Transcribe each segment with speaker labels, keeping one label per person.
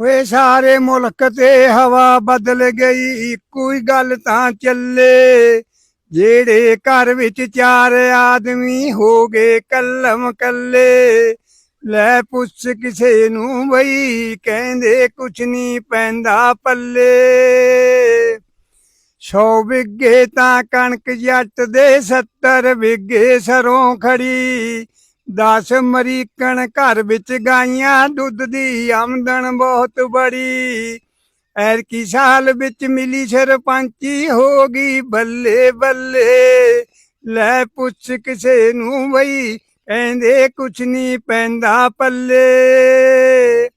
Speaker 1: ਓਏ ਸਾਰੇ ਮੁਲਕ ਤੇ ਹਵਾ ਬਦਲ ਗਈ ਕੋਈ ਗੱਲ ਤਾਂ ਚੱਲੇ। ਜਿਹੜੇ ਘਰ ਵਿੱਚ ਚਾਰ ਆਦਮੀ ਹੋ ਗਏ ਕਲਮ ਕੱਲੇ, ਲੈ ਪੁੱਛ ਕਿਸੇ ਨੂੰ ਬਈ, ਕਹਿੰਦੇ ਕੁਛ ਨਹੀਂ ਪੈਂਦਾ ਪੱਲੇ। ਸੌ ਵਿੱਗੇ ਤਾਂ ਕਣਕ ਜੱਟ ਦੇ 70 ਵਿੱਗੇ ਸਰੋਂ ਖੜੀ ਦਸ ਮਰੀਕਣ ਘਰ ਵਿੱਚ ਗਾਈਆਂ, ਦੁੱਧ ਦੀ ਆਮਦਨ ਬਹੁਤ ਬੜੀ। ਐਰ ਕੀ ਸਾਲ ਵਿੱਚ ਮਿਲੀ ਸਰਪੰਚੀ ਹੋ ਗਈ ਬੱਲੇ ਬੱਲੇ। ਲੈ ਪੁੱਛ ਕਿਸੇ ਨੂੰ ਬਈ, ਕਹਿੰਦੇ ਕੁਛ ਨਹੀਂ ਪੈਂਦਾ ਪੱਲੇ।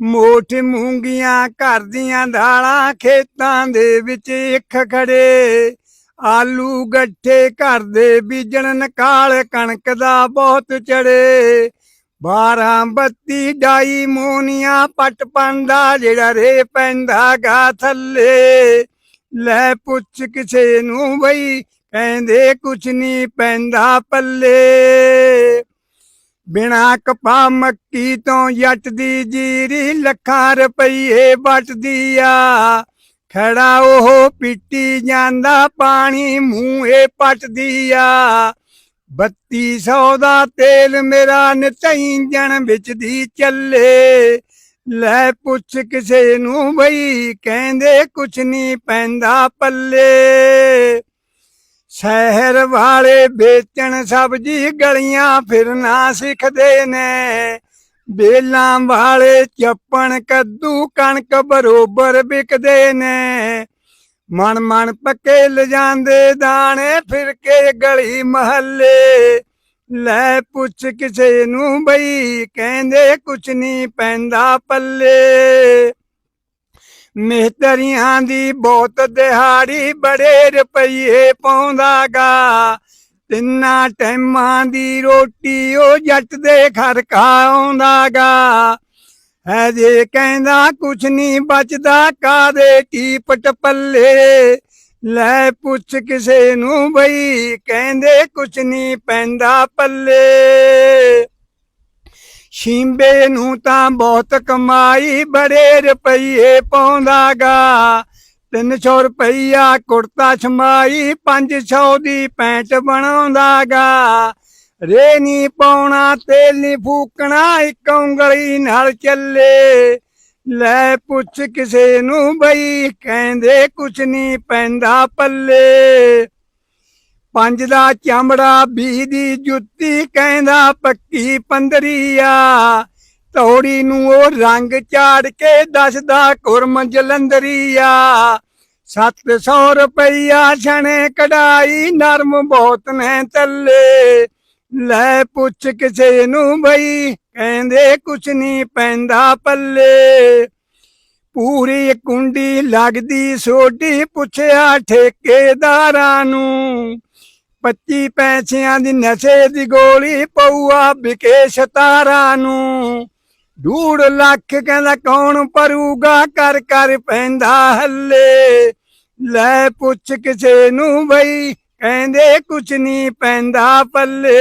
Speaker 1: ਮੋਠ ਮੂੰਗੀਆਂ ਘਰ ਦੀਆਂ ਦਾਲਾਂ ਖੇਤਾਂ ਦੇ ਵਿੱਚ ਇੱਕ ਖੜੇ। ਆਲੂ ਗੱਠੇ ਘਰ ਦੇ ਬੀਜਣ, ਨਕਾਲ ਕਣਕ ਦਾ ਬਹੁਤ ਚੜੇ। 12 ਬੱਤੀ ਡਾਈ ਮੋਨੀਆਂ, ਪਟ ਪੰਦਾ ਜਿਹੜਾ ਰੇ ਪੈਂਦਾ ਗਾ ਥੱਲੇ। ਲੈ ਪੁੱਛ ਕਿਸੇ ਨੂੰ ਬਈ, ਕਹਿੰਦੇ ਕੁਛ ਨਹੀਂ ਪੈਂਦਾ ਪੱਲੇ। ਬਿਨਾ ਕਪਾ ਮੱਕੀ ਤੋਂ ਜੱਟ ਦੀ ਜੀਰੀ, ਲੱਖਾਂ ਰੁਪਈਏ ਵੱਟਦੀ ਆ। ਖੜਾ ਉਹ ਪੀਟੀ ਜਾਂਦਾ ਪਾਣੀ ਮੂੰਹੇ ਪਟਦੀ ਆ। 3200 ਦਾ ਤੇਲ ਮੇਰਾ ਨਿਤੈਂਜਣ ਵਿੱਚ ਦੀ ਚੱਲੇ। ਲੈ ਪੁੱਛ ਕਿਸੇ ਨੂੰ ਬਈ, ਕਹਿੰਦੇ ਕੁਛ ਨਹੀਂ ਪੈਂਦਾ ਪੱਲੇ। ਸ਼ਹਿਰ ਵਾਲੇ ਵੇਚਣ ਸਬਜੀ ਗਲੀਆਂ ਫਿਰਨਾ ਸਿੱਖਦੇ ਨੇ। ਬੇਲਾਂ ਵਾਲੇ ਚੱਪਣ ਕੱਦੂ ਕਣਕ ਬਰੋਬਰ ਵਿਕਦੇ ਨੇ। ਮਨ ਮਨ ਪੱਕੇ ਲਿਜਾਂਦੇ ਦਾਣੇ ਫਿਰ ਕੇ ਗਲੀ ਮਹੱਲੇ। ਲੈ ਪੁੱਛ ਕਿਸੇ ਨੂੰ ਬਈ, ਕਹਿੰਦੇ ਕੁਛ ਨਹੀਂ ਪੈਂਦਾ ਪੱਲੇ। ਮਿਹਤਰੀਆਂ ਦੀ ਬਹੁਤ ਦਿਹਾੜੀ ਬੜੇ ਰੁਪਈਏ ਪਾਉਂਦਾਗਾ ਤਿੰਨਾਂ ਟੈਮਾਂ ਦੀ ਰੋਟੀ ਉਹ ਜੱਟ ਦੇ ਘਰ ਖਾਉਂਦਾਗਾ ਹੈ ਜੇ ਕਹਿੰਦਾ ਕੁਛ ਨਹੀਂ ਬਚਦਾ ਕਾਦੇ ਟੀਪਟ ਪੱਲੇ? ਲੈ ਪੁੱਛ ਕਿਸੇ ਨੂੰ ਬਈ, ਕਹਿੰਦੇ ਕੁਛ ਨਹੀਂ ਪੈਂਦਾ ਪੱਲੇ। ਸ਼ਿੰਬੇ ਨੂੰ ਤਾਂ ਬਹੁਤ ਕਮਾਈ ਬੜੇ ਰੁਪਈਏ ਪਾਉਂਦਾਗਾ। 300 ਰੁਪਈਆ ਕੁੜਤਾ ਛਮਾਈ 500 ਦੀ ਪੈਂਟ ਬਣਾਉਂਦਾਗਾ। ਰੇ ਨਹੀਂ ਪਾਉਣਾ ਤੇਲ ਨਹੀਂ ਫੂਕਣਾ, ਇੱਕ ਉਂਗਲੀ ਨਾਲ ਚੱਲੇ। ਲੈ ਪੁੱਛ ਕਿਸੇ ਨੂੰ ਬਈ, ਕਹਿੰਦੇ ਕੁਛ ਨਹੀਂ ਪੈਂਦਾ ਪੱਲੇ। ਪੰਜ ਦਾ ਚਮੜਾ ਬੀ ਦੀ ਜੁੱਤੀ, ਕਹਿੰਦਾ ਪੱਕੀ ਪੰਦਰੀਆ। ਤੌੜੀ ਨੂੰ ਉਹ ਰੰਗ ਝਾੜ ਕੇ ਦੱਸਦਾ, ਕੁਰਮ ਜਲੰਦਰੀਆ 700 ਰੁਪਈਆ ਛਣੇ ਕਢਾਈ, ਨਰਮ ਬਹੁਤ ਨੇ ਤੱਲੇ। ਲੈ ਪੁੱਛ ਕਿਸੇ ਨੂੰ ਬਈ, ਕਹਿੰਦੇ ਕੁਛ ਨਹੀਂ ਪੈਂਦਾ ਪੱਲੇ। ਪੂਰੀ ਕੁੰਡੀ ਲੱਗਦੀ ਸੋਢੀ, ਪੁੱਛਿਆ ਠੇਕੇਦਾਰਾਂ ਨੂੰ। 25 ਪੈਸਿਆਂ ਦੀ ਨਸ਼ੇ ਦੀ ਗੋਲੀ ਪਊਆ ਵਿਕੇ ਸਤਾਰਾਂ ਨੂੰ। ਡੂੜ ਲੱਖ ਕਹਿੰਦਾ ਕੌਣ ਪਰੂਗਾ ਕਰ ਕਰ ਪੈਂਦਾ ਹੱਲੇ। ਲੈ ਪੁੱਛ ਕਿਸੇ ਨੂੰ ਬਈ, ਕਹਿੰਦੇ ਕੁਛ ਨਹੀਂ ਪੈਂਦਾ ਪੱਲੇ।